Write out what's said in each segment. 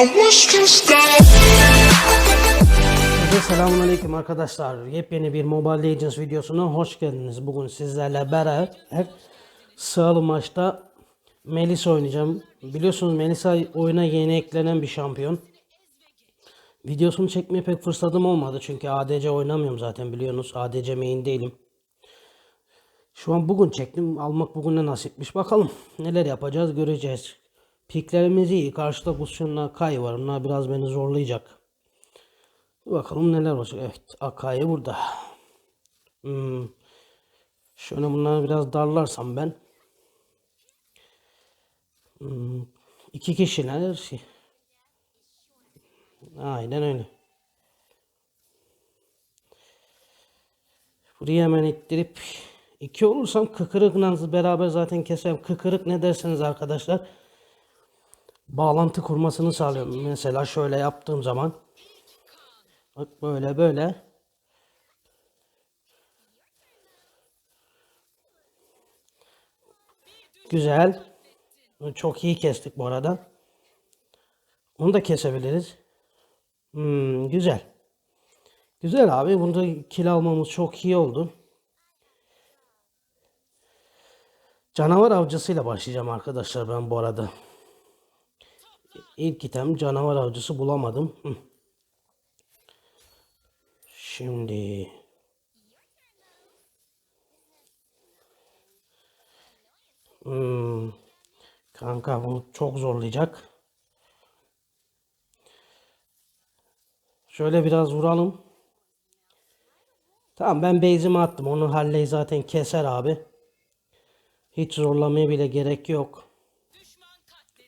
Herkese selamünaleyküm arkadaşlar. Yepyeni bir Mobile Legends videosuna hoş geldiniz. Bugün sizlerle beraber sağlı maçta Melisa oynayacağım. Biliyorsunuz Melisa oyuna yeni eklenen bir şampiyon. Videosunu çekmeye pek fırsatım olmadı çünkü ADC oynamıyorum zaten biliyorsunuz. ADC main değilim. Şu an bugün çektim. Almak bugüne nasipmiş. Bakalım neler yapacağız göreceğiz. Piklerimiz iyi. Karşıda Gusion'la Kai var. Onlar biraz beni zorlayacak. Bakalım neler olacak. Evet Akai burada. Hmm. Şöyle bunları biraz darlarsam ben. Hmm. İki kişiler. Şey. Aynen öyle. Buraya hemen ittirip iki olursam kıkırıkla beraber zaten keserim. Kıkırık ne derseniz arkadaşlar bağlantı kurmasını sağlıyorum. Mesela şöyle yaptığım zaman bak böyle böyle güzel çok iyi kestik bu arada. Onu da kesebiliriz. Hmm, güzel. Güzel abi. Bunda kill almamız çok iyi oldu. Canavar avcısıyla başlayacağım arkadaşlar ben bu arada. İlk item canavar avcısı bulamadım. Şimdi Hmm. Kanka bu çok zorlayacak. Şöyle biraz vuralım. Tamam ben base'imi attım. Onu Halley zaten keser abi. Hiç zorlamaya bile gerek yok.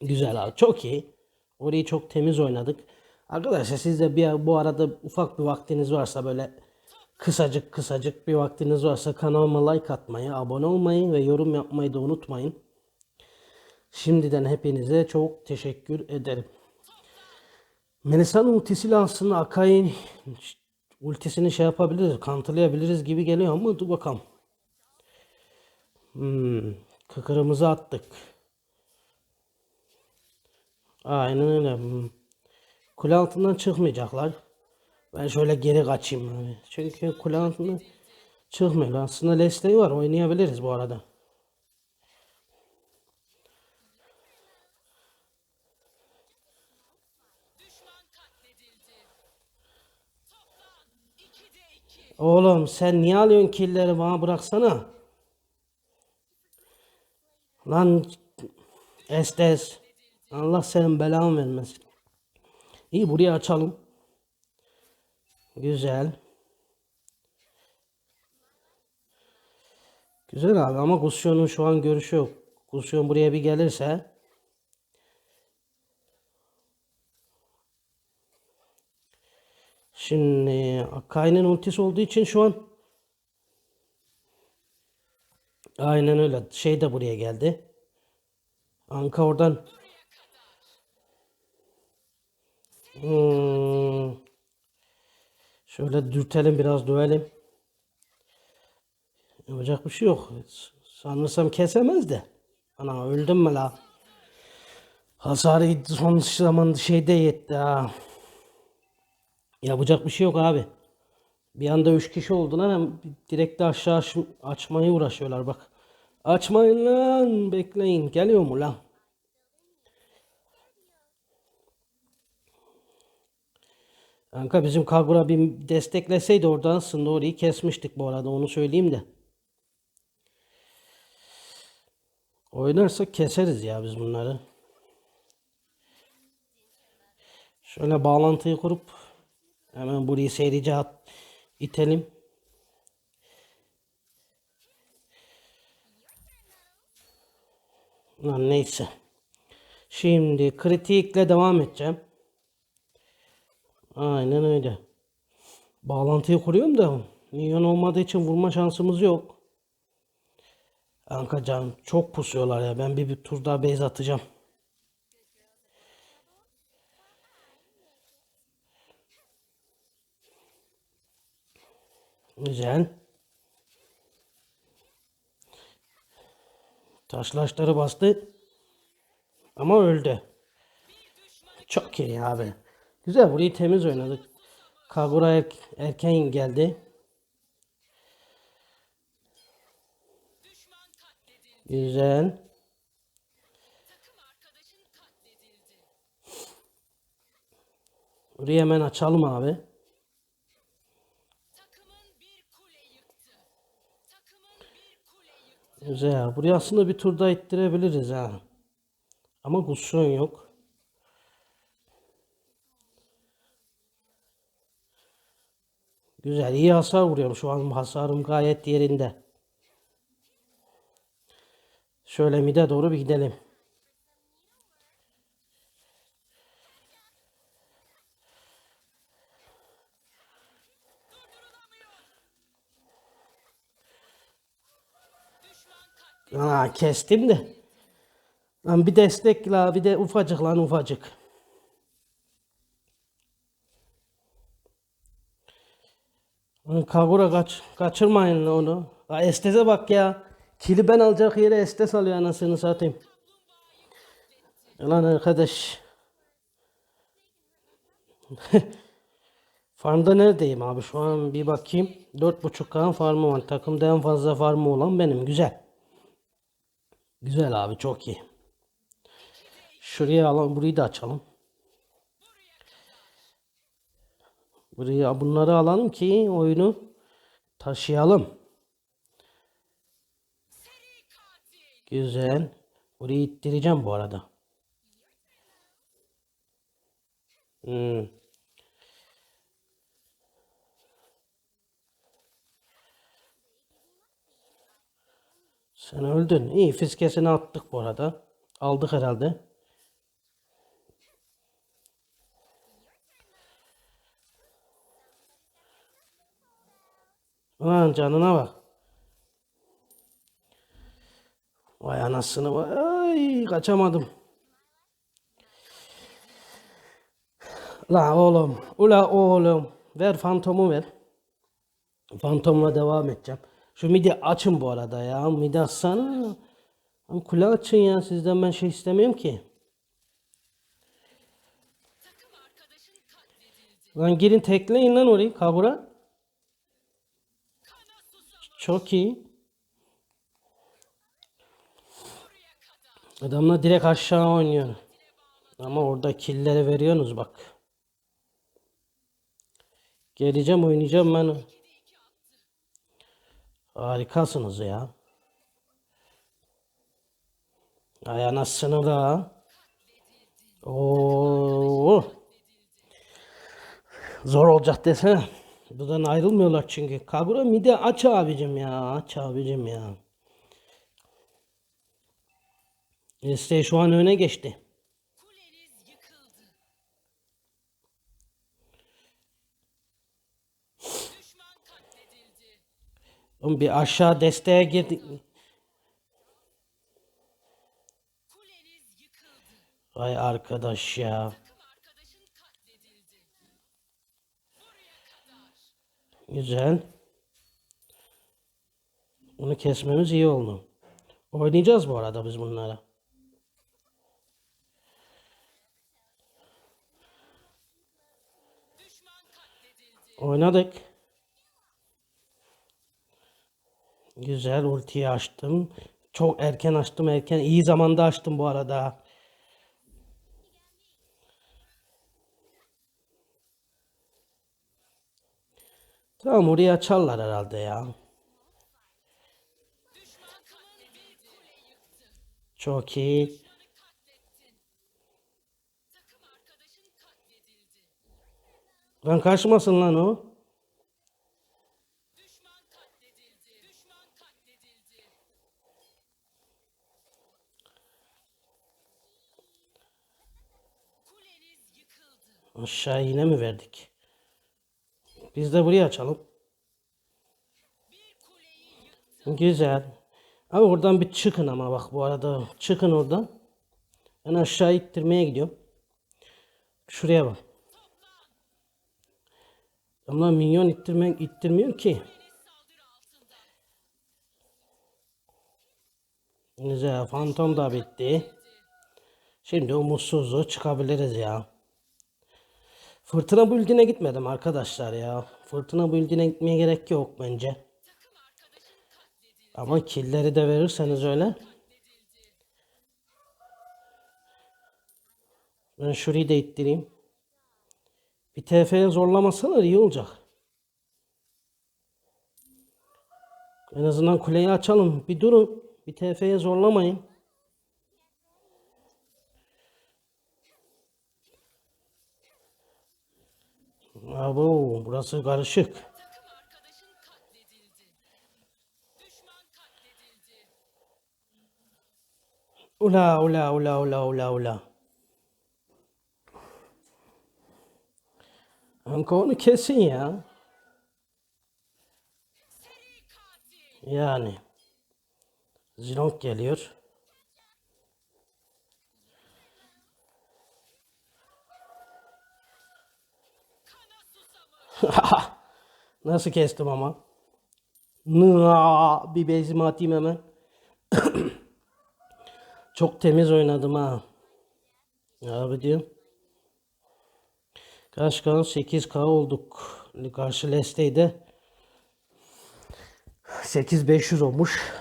Güzel abi. Çok iyi. Orayı çok temiz oynadık. Arkadaşlar siz de bir, bu arada ufak bir vaktiniz varsa böyle kısacık kısacık bir vaktiniz varsa kanalıma like atmayı, abone olmayı ve yorum yapmayı da unutmayın. Şimdiden hepinize çok teşekkür ederim. Melisa'nın ultisiyle aslında Akai'nin ultisini şey yapabiliriz, kantılayabiliriz gibi geliyor ama dur bakalım. Hmm, kıkırımızı attık. Aynen öyle. Kule altından çıkmayacaklar. Ben şöyle geri kaçayım. Abi. Çünkü kule altından çıkmıyor. Aslında Leslie var. Oynayabiliriz bu arada. Oğlum sen niye alıyorsun killeri bana bıraksana. Lan Estes. Allah senin belanı vermesin. İyi burayı açalım. Güzel. Güzel abi ama Gusion'un şu an görüşü yok. Gusion buraya bir gelirse Şimdi Akai'nin ultisi olduğu için şu an Aynen öyle. Şey de buraya geldi. Anka oradan Şöyle dürtelim biraz dövelim. Yapacak bir şey yok. Sanırsam kesemez de. Ana öldüm mü la? Hasarı son zaman şeyde yetti ha. Yapacak bir şey yok abi. Bir anda üç kişi oldular hem direkt de aşağı aç- açmaya uğraşıyorlar bak. Açmayın lan bekleyin. Geliyor mu lan? Kanka bizim Kagura bir destekleseydi oradan orayı kesmiştik bu arada onu söyleyeyim de. Oynarsak keseriz ya biz bunları. Şöyle bağlantıyı kurup hemen burayı seyirci at, itelim. Lan neyse. Şimdi kritikle devam edeceğim. Aynen öyle. Bağlantıyı kuruyorum da minyon olmadığı için vurma şansımız yok. Kanka can çok pusuyorlar ya. Ben bir, bir tur daha base atacağım. Güzel. Taşlaşları bastı. Ama öldü. Çok iyi abi. Güzel burayı temiz oynadık. Kagura er- erken geldi. Güzel. Burayı hemen açalım abi. Güzel. Burayı aslında bir turda ittirebiliriz ha. Ama kusyon yok. Güzel. iyi hasar vuruyorum. Şu an hasarım gayet yerinde. Şöyle mide doğru bir gidelim. Aa, kestim de. Lan bir destek la bir de ufacık lan ufacık. Kagura kaç, kaçırmayın onu. Ha, Esteze bak ya. Kili ben alacak yere Estes alıyor anasını satayım. Lan arkadaş. Farmda neredeyim abi şu an bir bakayım. 4.5 kan farmı var. Takımda en fazla farmı olan benim. Güzel. Güzel abi çok iyi. Şuraya alalım. Burayı da açalım. Buraya bunları alalım ki oyunu taşıyalım. Güzel. Burayı ittireceğim bu arada. Hmm. Sen öldün. İyi fiskesini attık bu arada. Aldık herhalde. Ulan canına bak. Vay anasını vay. Ay, kaçamadım. La oğlum. Ula oğlum. Ver fantomu ver. Fantomla devam edeceğim. Şu midi açın bu arada ya. Midi açsana. Kule açın ya. Sizden ben şey istemiyorum ki. Lan girin tekleyin lan orayı. Kabura. Çok iyi. Adamlar direkt aşağı oynuyor. Ama orada killleri veriyorsunuz bak. Geleceğim oynayacağım ben. Harikasınız ya. Ay anasını da. Oo. Zor olacak desene. Buradan ayrılmıyorlar çünkü. Kagura mide aç abicim ya. Aç abicim ya. Este şu an öne geçti. Oğlum bir aşağı desteğe girdik. Vay arkadaş ya. Güzel. Bunu kesmemiz iyi oldu. Oynayacağız bu arada biz bunlara. Oynadık. Güzel ultiyi açtım. Çok erken açtım erken. iyi zamanda açtım bu arada. Tamam orayı açarlar herhalde ya. Çok iyi. Lan kaçmasın lan o. Aşağı yine mi verdik? Biz de burayı açalım. Güzel. Abi oradan bir çıkın ama bak bu arada. Çıkın oradan. Ben aşağı ittirmeye gidiyorum. Şuraya bak. Ama minyon ittirmek ittirmiyor ki. Güzel. Fantom da bitti. Şimdi umutsuzluğu çıkabiliriz ya. Fırtına build'ine gitmedim arkadaşlar ya. Fırtına build'ine gitmeye gerek yok bence. Ama killleri de verirseniz öyle. Ben şurayı da ittireyim. Bir TF'ye zorlamasalar iyi olacak. En azından kuleyi açalım. Bir durun. Bir TF'ye zorlamayın. Abo, burası karışık. Ula ula ula ula ula ula. Kanka onu kesin ya. Yani. Zilong geliyor. Nasıl kestim ama? Nıa, bir bezimi atayım hemen. Çok temiz oynadım ha. Abi diyorum. Kaç kan? 8K olduk. Karşı Leste'de 8500 olmuş.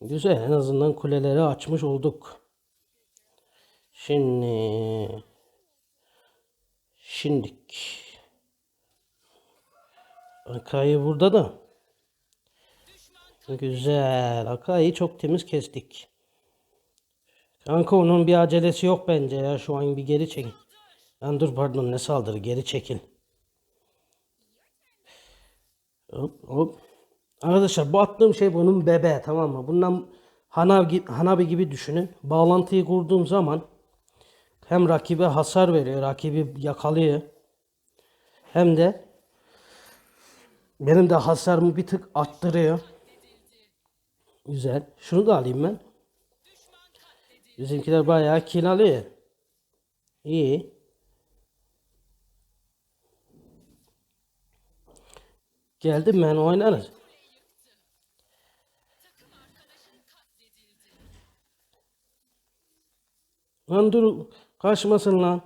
Güzel en azından kuleleri açmış olduk. Şimdi şimdik Akay'ı burada da güzel Akay'ı çok temiz kestik. Kanka onun bir acelesi yok bence ya şu an bir geri çekil. Lan dur pardon ne saldırı geri çekil. Hop hop. Arkadaşlar bu attığım şey bunun bebe tamam mı? Bundan Hanabi, Hanabi gibi düşünün. Bağlantıyı kurduğum zaman hem rakibe hasar veriyor, rakibi yakalıyor. Hem de benim de hasarımı bir tık arttırıyor. Güzel. Şunu da alayım ben. Bizimkiler bayağı kill alıyor. İyi. Geldim ben oynarız. Lan dur kaçmasın lan.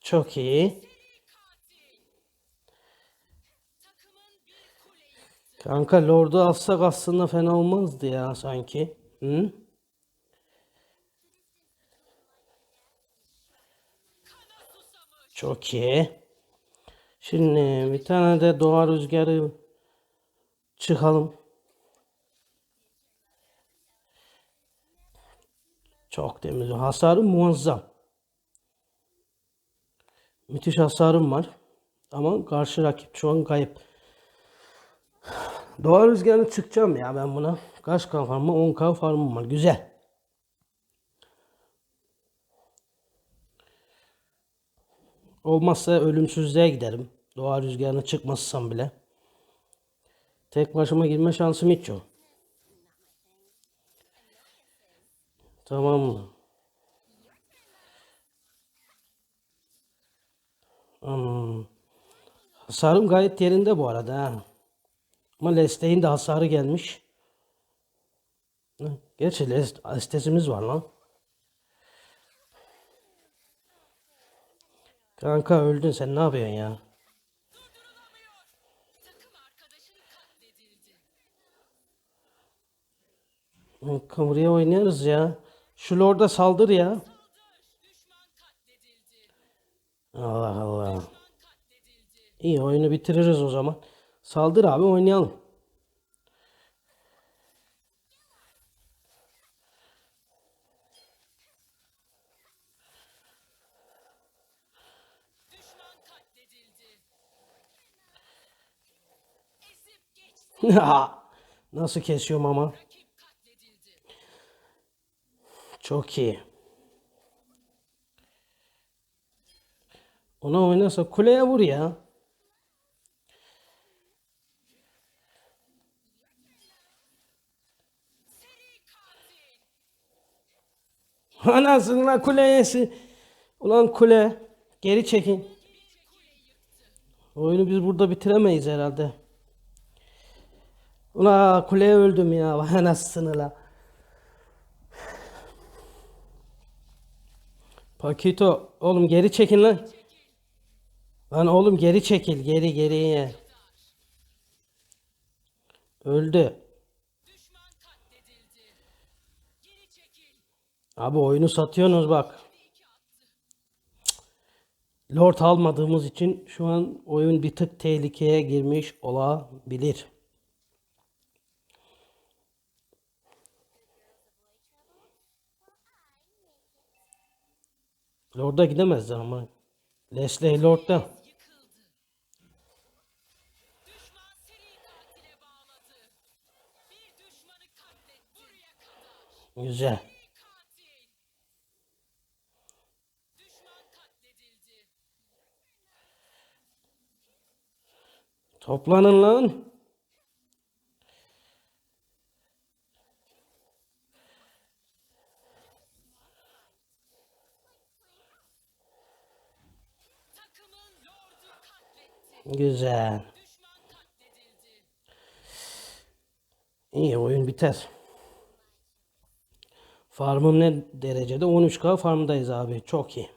Çok iyi. Kanka Lord'u alsak aslında fena olmazdı ya sanki. Hı? Çok iyi. Şimdi bir tane de doğa rüzgarı çıkalım. Çok temiz. Hasarım muazzam. Müthiş hasarım var. Ama karşı rakip şu an kayıp. Doğa rüzgarını çıkacağım ya ben buna. Kaç kan farmı? 10k farmım var. Güzel. Olmazsa ölümsüzlüğe giderim. Doğa rüzgarına çıkmazsam bile. Tek başıma girme şansım hiç yok. Tamam mı? Hmm. Hasarım gayet yerinde bu arada ha. Ama Lesteğin de hasarı gelmiş. Gerçi Lest Lestesimiz var lan. Kanka öldün sen ne yapıyorsun ya? Buraya oynarız ya. Şu Lord'a saldır ya. Allah Allah. İyi oyunu bitiririz o zaman. Saldır abi oynayalım. Nasıl kesiyorum ama. Çok iyi. Ona oynarsa kuleye vur ya. Anasını kuleyesi. Ulan kule. Geri çekin. Oyunu biz burada bitiremeyiz herhalde. Ula kuleye öldüm ya. Vay Anasını la. Pakito oğlum geri çekil lan. Lan oğlum geri çekil geri geriye. Öldü. Abi oyunu satıyorsunuz bak. Lord almadığımız için şu an oyun bir tık tehlikeye girmiş olabilir. Lord'a gidemezler ama. Leslie Lord'da. Yıkıldı. Düşman seri Güzel. İyi oyun biter. Farmım ne derecede? 13k farmdayız abi. Çok iyi.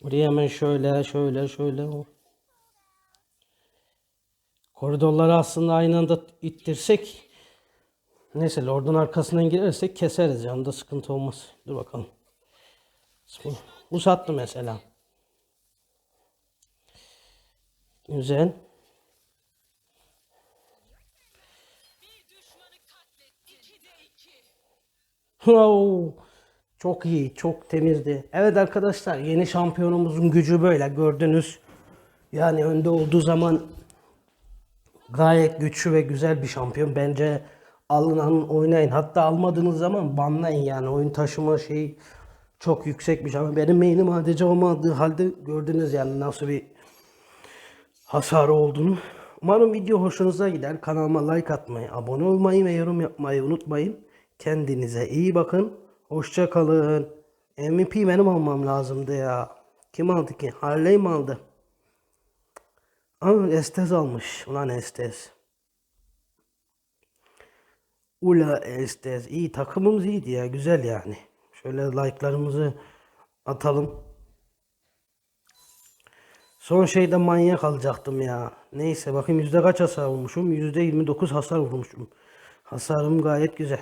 Buraya hemen şöyle şöyle şöyle. Koridorları aslında aynı anda ittirsek neyse Lord'un arkasından girersek keseriz. Yanında sıkıntı olmaz. Dur bakalım. Bu, bu sattı mesela. Güzel. Wow. Çok iyi, çok temizdi. Evet arkadaşlar, yeni şampiyonumuzun gücü böyle gördünüz. Yani önde olduğu zaman gayet güçlü ve güzel bir şampiyon. Bence alın alın oynayın. Hatta almadığınız zaman banlayın yani. Oyun taşıma şeyi çok yüksekmiş ama benim main'im ADC olmadığı halde gördünüz yani nasıl bir hasarı olduğunu. Umarım video hoşunuza gider. Kanalıma like atmayı, abone olmayı ve yorum yapmayı unutmayın. Kendinize iyi bakın. Hoşça kalın. MVP benim almam lazımdı ya. Kim aldı ki? Harley mi aldı? Aa Estes almış. Ulan Estes. Ula Estes. İyi takımımız iyiydi ya. Güzel yani. Şöyle like'larımızı atalım. Son şeyde manyak alacaktım ya. Neyse bakayım yüzde kaç hasar vurmuşum. Yüzde 29 hasar vurmuşum. Hasarım gayet güzel.